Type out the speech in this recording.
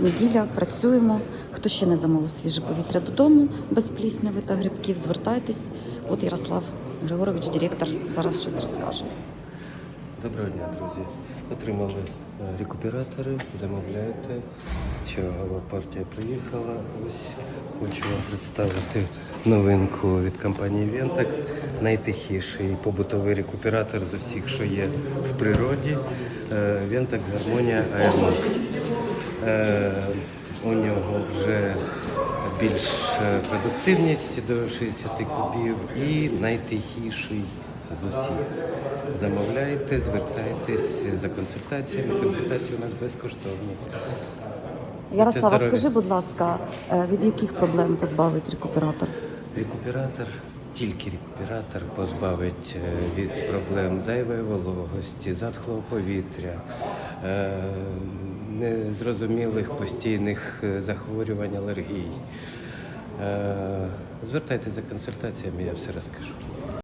неділя, працюємо. Хто ще не замовив свіже повітря додому без плісняви та грибків, звертайтесь. От Ярослав Григорович, директор, зараз щось розкаже. Доброго дня, друзі. Отримали е, рекуператори, замовляєте. Чергова партія приїхала. Ось хочу вам представити новинку від компанії Ventex. Найтихіший побутовий рекуператор з усіх, що є в природі. Е, Ventex Harmonia Airmax. Е, У нього вже більш е, продуктивність до 60 кубів і найтихіший з усіх. Замовляйте, звертайтесь за консультаціями. Консультації у нас безкоштовні. Ярослава, скажи, будь ласка, е, від яких проблем позбавить рекуператор? Рекуператор, тільки рекуператор позбавить від проблем зайвої вологості, затхлого повітря, незрозумілих постійних е, захворювань алергій. Е, Звертайтеся за консультаціями, я все розкажу.